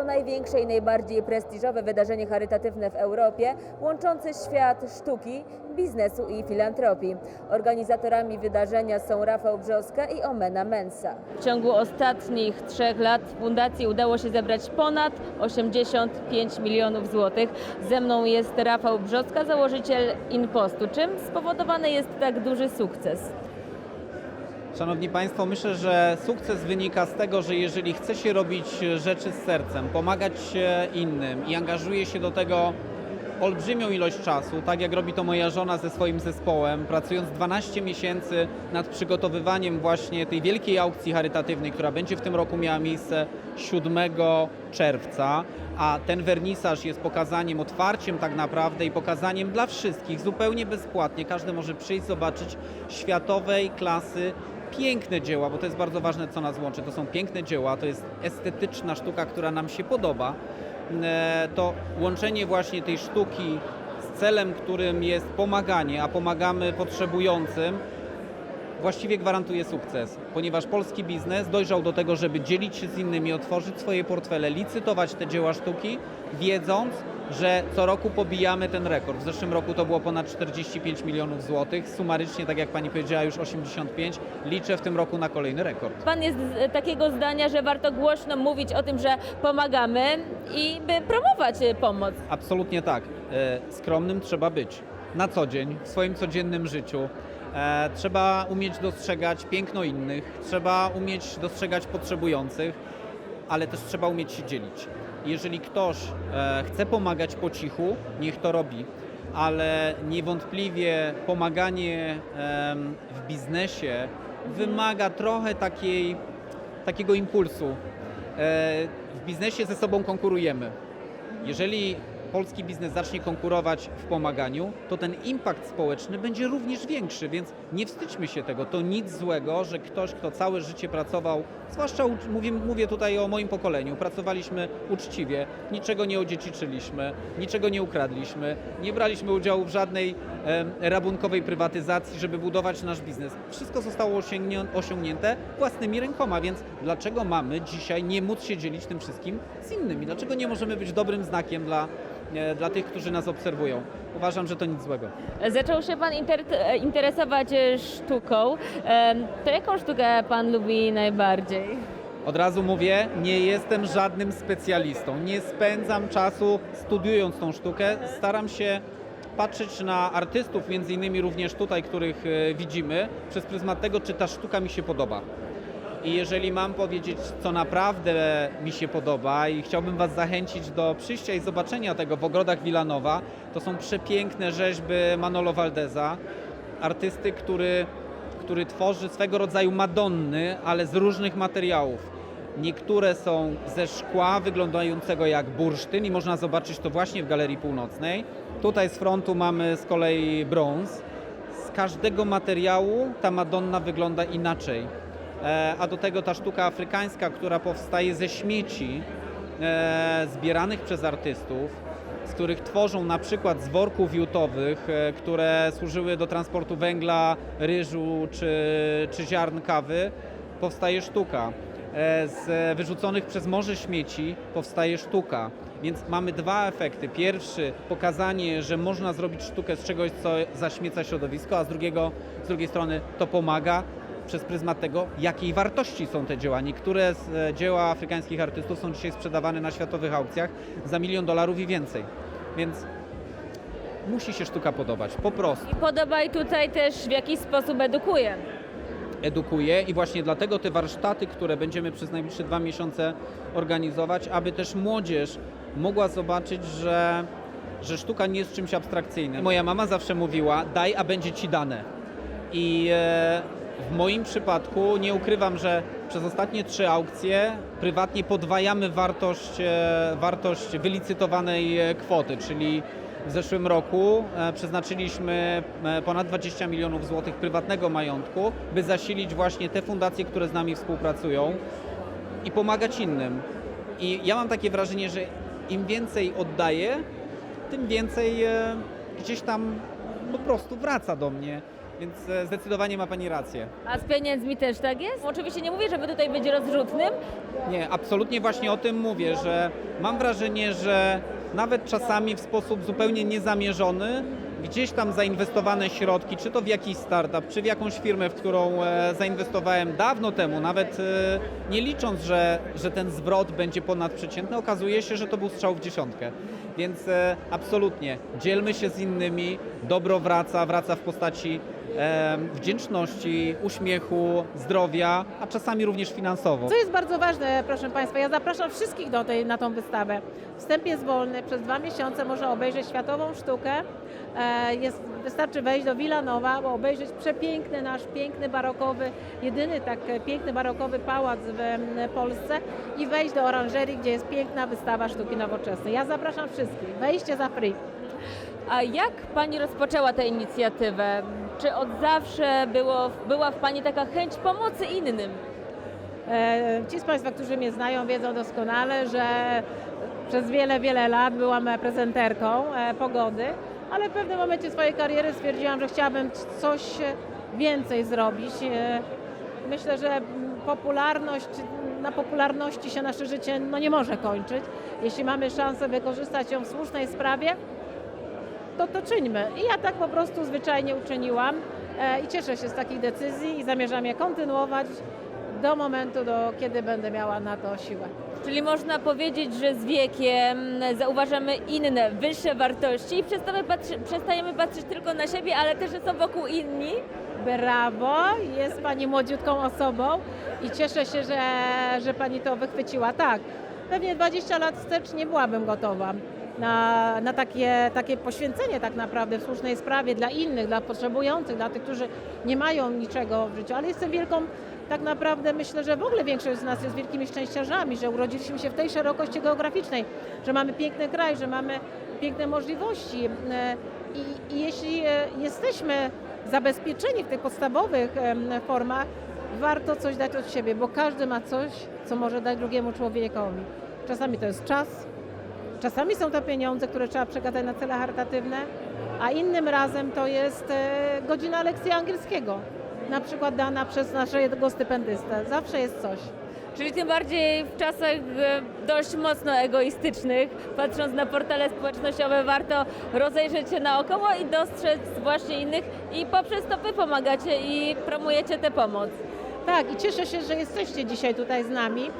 To największe i najbardziej prestiżowe wydarzenie charytatywne w Europie, łączące świat sztuki, biznesu i filantropii. Organizatorami wydarzenia są Rafał Brzoska i Omena Mensa. W ciągu ostatnich trzech lat fundacji udało się zebrać ponad 85 milionów złotych. Ze mną jest Rafał Brzoska, założyciel Inpostu. Czym spowodowany jest tak duży sukces? Szanowni Państwo, myślę, że sukces wynika z tego, że jeżeli chce się robić rzeczy z sercem, pomagać innym i angażuje się do tego olbrzymią ilość czasu, tak jak robi to moja żona ze swoim zespołem, pracując 12 miesięcy nad przygotowywaniem właśnie tej wielkiej aukcji charytatywnej, która będzie w tym roku miała miejsce 7 czerwca, a ten wernisaż jest pokazaniem, otwarciem tak naprawdę i pokazaniem dla wszystkich zupełnie bezpłatnie. Każdy może przyjść, zobaczyć światowej klasy piękne dzieła, bo to jest bardzo ważne, co nas łączy. To są piękne dzieła, to jest estetyczna sztuka, która nam się podoba. E, To łączenie właśnie tej sztuki z celem, którym jest pomaganie, a pomagamy potrzebującym, właściwie gwarantuje sukces, ponieważ polski biznes dojrzał do tego, żeby dzielić się z innymi, otworzyć swoje portfele, licytować te dzieła sztuki, wiedząc, że co roku pobijamy ten rekord. W zeszłym roku to było ponad 45 milionów złotych, sumarycznie, tak jak pani powiedziała, już 85. Liczę w tym roku na kolejny rekord. Pan jest z- takiego zdania, że warto głośno mówić o tym, że pomagamy i by promować y, pomoc. Absolutnie tak. E, Skromnym trzeba być na co dzień, w swoim codziennym życiu. E, Trzeba umieć dostrzegać piękno innych, trzeba umieć dostrzegać potrzebujących, ale też trzeba umieć się dzielić. Jeżeli ktoś e, chce pomagać po cichu, niech to robi, ale niewątpliwie pomaganie w biznesie wymaga trochę takiej, takiego impulsu. E, W biznesie ze sobą konkurujemy. Jeżeli polski biznes zacznie konkurować w pomaganiu, to ten impact społeczny będzie również większy, więc nie wstydźmy się tego. To nic złego, że ktoś, kto całe życie pracował, zwłaszcza mówię, mówię tutaj o moim pokoleniu, pracowaliśmy uczciwie, niczego nie odziedziczyliśmy, niczego nie ukradliśmy, nie braliśmy udziału w żadnej em, rabunkowej prywatyzacji, żeby budować nasz biznes. Wszystko zostało osiągnięte własnymi rękoma, więc dlaczego mamy dzisiaj nie móc się dzielić tym wszystkim z innymi? Dlaczego nie możemy być dobrym znakiem dla, e, dla tych, którzy nas obserwują? Uważam, że to nic złego. Zaczął się Pan e, interesować e, sztuką. To jaką sztukę Pan lubi najbardziej? Od razu mówię, nie jestem żadnym specjalistą. Nie spędzam czasu studiując tą sztukę. Staram się patrzeć na artystów, między innymi również tutaj, których e, widzimy, przez pryzmat tego, czy ta sztuka mi się podoba. I jeżeli mam powiedzieć, co naprawdę mi się podoba i chciałbym Was zachęcić do przyjścia i zobaczenia tego w ogrodach Wilanowa, to są przepiękne rzeźby Manolo Valdeza, artysty, który, który tworzy swego rodzaju Madonny, ale z różnych materiałów. Niektóre są ze szkła wyglądającego jak bursztyn i można zobaczyć to właśnie w Galerii Północnej. Tutaj z frontu mamy z kolei brąz. Z każdego materiału ta Madonna wygląda inaczej. E, a do tego ta sztuka afrykańska, która powstaje ze śmieci e, zbieranych przez artystów, z których tworzą na przykład z worków jutowych, e, które służyły do transportu węgla, ryżu czy, czy ziarn kawy, powstaje sztuka. Z wyrzuconych przez morze śmieci powstaje sztuka. Więc mamy dwa efekty. Pierwszy, pokazanie, że można zrobić sztukę z czegoś, co zaśmieca środowisko, a z, drugiego, z drugiej strony to pomaga przez pryzmat tego, jakiej wartości są te dzieła. Niektóre z e, dzieła afrykańskich artystów są dzisiaj sprzedawane na światowych aukcjach za milion dolarów i więcej. Więc musi się sztuka podobać, po prostu. I podoba i tutaj też w jakiś sposób edukuje. edukuje i właśnie dlatego te warsztaty, które będziemy przez najbliższe dwa miesiące organizować, aby też młodzież mogła zobaczyć, że, że sztuka nie jest czymś abstrakcyjnym. Moja mama zawsze mówiła, daj, a będzie ci dane. I e, w moim przypadku nie ukrywam, że przez ostatnie trzy aukcje prywatnie podwajamy wartość, e, wartość wylicytowanej e, kwoty, czyli w zeszłym roku e, przeznaczyliśmy ponad 20 milionów złotych prywatnego majątku, by zasilić właśnie te fundacje, które z nami współpracują i pomagać innym. I ja mam takie wrażenie, że im więcej oddaję, tym więcej gdzieś tam po prostu wraca do mnie. Więc e, zdecydowanie ma Pani rację. A z pieniędzmi też tak jest? Oczywiście nie mówię, żeby tutaj być rozrzutnym, Nie, absolutnie właśnie o tym mówię, że mam wrażenie, że nawet czasami w sposób zupełnie niezamierzony gdzieś tam zainwestowane środki, czy to w jakiś startup, czy w jakąś firmę, w którą e, zainwestowałem dawno temu, nawet e, nie licząc, że, że ten zwrot będzie ponadprzeciętny, okazuje się, że to był strzał w dziesiątkę. Więc absolutnie dzielmy się z innymi, dobro wraca, wraca w postaci wdzięczności, uśmiechu, zdrowia, a czasami również finansowo. Co jest bardzo ważne, proszę Państwa, ja zapraszam wszystkich do tej, na tą wystawę. Wstęp jest wolny, przez dwa miesiące można obejrzeć światową sztukę. E, Jest, wystarczy wejść do Wilanowa, bo obejrzeć przepiękny nasz, piękny barokowy, jedyny tak piękny barokowy pałac w Polsce i wejść do oranżerii, gdzie jest piękna wystawa sztuki nowoczesnej. Ja zapraszam wszystkich. Wejście za free. A jak Pani rozpoczęła tę inicjatywę? Czy od zawsze było, była w Pani taka chęć pomocy innym? E, Ci z Państwa, którzy mnie znają, wiedzą doskonale, że przez wiele, wiele lat byłam prezenterką e, pogody, ale w pewnym momencie swojej kariery stwierdziłam, że chciałabym coś więcej zrobić. E, Myślę, że popularność, na popularności się nasze życie no, nie może kończyć. Jeśli mamy szansę wykorzystać ją w słusznej sprawie, to to czyńmy. I ja tak po prostu zwyczajnie uczyniłam e, i cieszę się z takich decyzji i zamierzam je kontynuować do momentu, do kiedy będę miała na to siłę. Czyli można powiedzieć, że z wiekiem zauważamy inne, wyższe wartości i przestajemy, patrzy, przestajemy patrzeć tylko na siebie, ale też, że są wokół inni. Brawo, jest Pani młodziutką osobą i cieszę się, że, że Pani to wychwyciła. Tak, pewnie 20 lat wstecz nie byłabym gotowa na, na takie, takie poświęcenie tak naprawdę w słusznej sprawie dla innych, dla potrzebujących, dla tych, którzy nie mają niczego w życiu, ale jestem wielką, tak naprawdę myślę, że w ogóle większość z nas jest wielkimi szczęściarzami, że urodziliśmy się w tej szerokości geograficznej, że mamy piękny kraj, że mamy piękne możliwości E, i, i jeśli e, jesteśmy zabezpieczeni w tych podstawowych formach, warto coś dać od siebie, bo każdy ma coś, co może dać drugiemu człowiekowi. Czasami to jest czas, czasami są to pieniądze, które trzeba przekazać na cele charytatywne, a innym razem to jest e, godzina lekcji angielskiego, na przykład dana przez naszego stypendystę. Zawsze jest coś. Czyli tym bardziej w czasach e, dość mocno egoistycznych, patrząc na portale społecznościowe, warto rozejrzeć się naokoło i dostrzec właśnie innych i poprzez to Wy pomagacie i promujecie tę pomoc. Tak, i cieszę się, że jesteście dzisiaj tutaj z nami,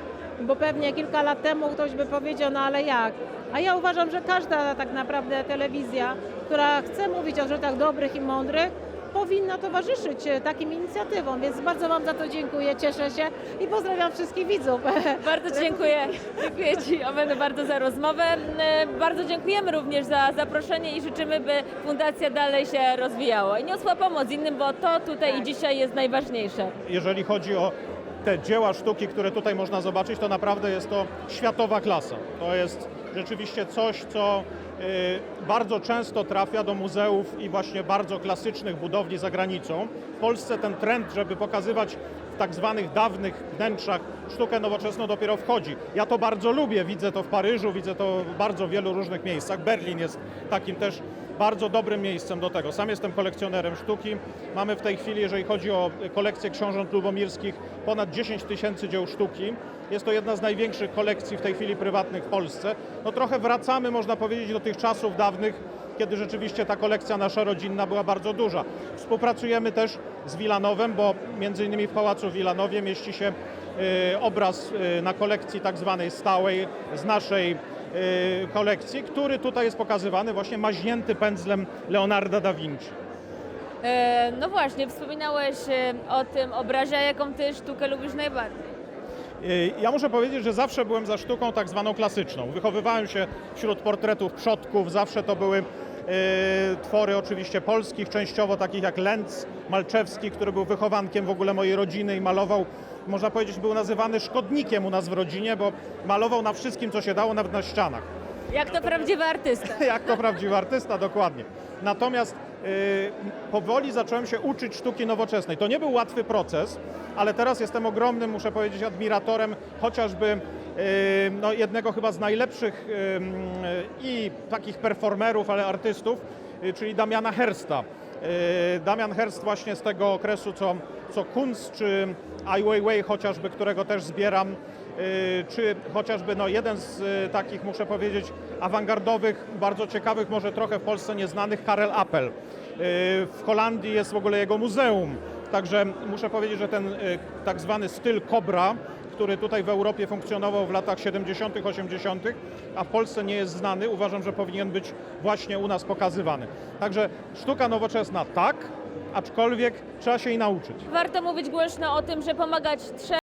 bo pewnie kilka lat temu ktoś by powiedział, no ale jak? A ja uważam, że każda tak naprawdę telewizja, która chce mówić o rzeczach dobrych i mądrych, powinna towarzyszyć e, takim inicjatywom, więc bardzo Wam za to dziękuję, cieszę się i pozdrawiam wszystkich widzów. Bardzo dziękuję. Dziękuję Ci, Oweny, bardzo za rozmowę. E, Bardzo dziękujemy również za zaproszenie i życzymy, by fundacja dalej się rozwijała i niosła pomoc innym, bo to tutaj i dzisiaj jest najważniejsze. jeżeli chodzi o te dzieła sztuki, które tutaj można zobaczyć, to naprawdę jest to światowa klasa. To jest rzeczywiście coś, co y, bardzo często trafia do muzeów i właśnie bardzo klasycznych budowli za granicą. W Polsce ten trend, żeby pokazywać tak zwanych dawnych wnętrzach sztukę nowoczesną dopiero wchodzi. Ja to bardzo lubię, widzę to w Paryżu, widzę to w bardzo wielu różnych miejscach. Berlin jest takim też bardzo dobrym miejscem do tego. Sam jestem kolekcjonerem sztuki. Mamy w tej chwili, jeżeli chodzi o kolekcję książąt lubomirskich, ponad 10 tysięcy dzieł sztuki. Jest to jedna z największych kolekcji w tej chwili prywatnych w Polsce. No trochę wracamy, można powiedzieć, do tych czasów dawnych, kiedy rzeczywiście ta kolekcja nasza rodzinna była bardzo duża. Współpracujemy też z Wilanowem, bo między innymi w Pałacu w Wilanowie mieści się y, obraz y, na kolekcji tak zwanej stałej z naszej y, kolekcji, który tutaj jest pokazywany właśnie maźnięty pędzlem Leonarda da Vinci. E, No właśnie, wspominałeś o tym obrazie, jaką Ty sztukę lubisz najbardziej? Ja muszę powiedzieć, że zawsze byłem za sztuką tak zwaną klasyczną. Wychowywałem się wśród portretów przodków, zawsze to były twory oczywiście polskich, częściowo takich jak Lenz Malczewski, który był wychowankiem w ogóle mojej rodziny i malował, można powiedzieć, był nazywany szkodnikiem u nas w rodzinie, bo malował na wszystkim, co się dało, nawet na ścianach. Jak to prawdziwy artysta. jak to prawdziwy artysta, dokładnie. Natomiast powoli zacząłem się uczyć sztuki nowoczesnej. To nie był łatwy proces, ale teraz jestem ogromnym, muszę powiedzieć, admiratorem chociażby y, no, jednego chyba z najlepszych y, i takich performerów, ale artystów, y, czyli Damiana Hersta. Yy, Damian Herst właśnie z tego okresu, co, co Kunz czy Ai Weiwei chociażby, którego też zbieram, yy, czy chociażby no, jeden z yy, takich, muszę powiedzieć, awangardowych, bardzo ciekawych, może trochę w Polsce nieznanych, Karel Appel. Yy, W Holandii jest w ogóle jego muzeum, także muszę powiedzieć, że ten yy, tak zwany styl Cobra, który tutaj w Europie funkcjonował w latach 70., 80., a w Polsce nie jest znany, uważam, że powinien być właśnie u nas pokazywany. Także sztuka nowoczesna tak, aczkolwiek trzeba się jej nauczyć. Warto mówić głośno o tym, że pomagać trzeba.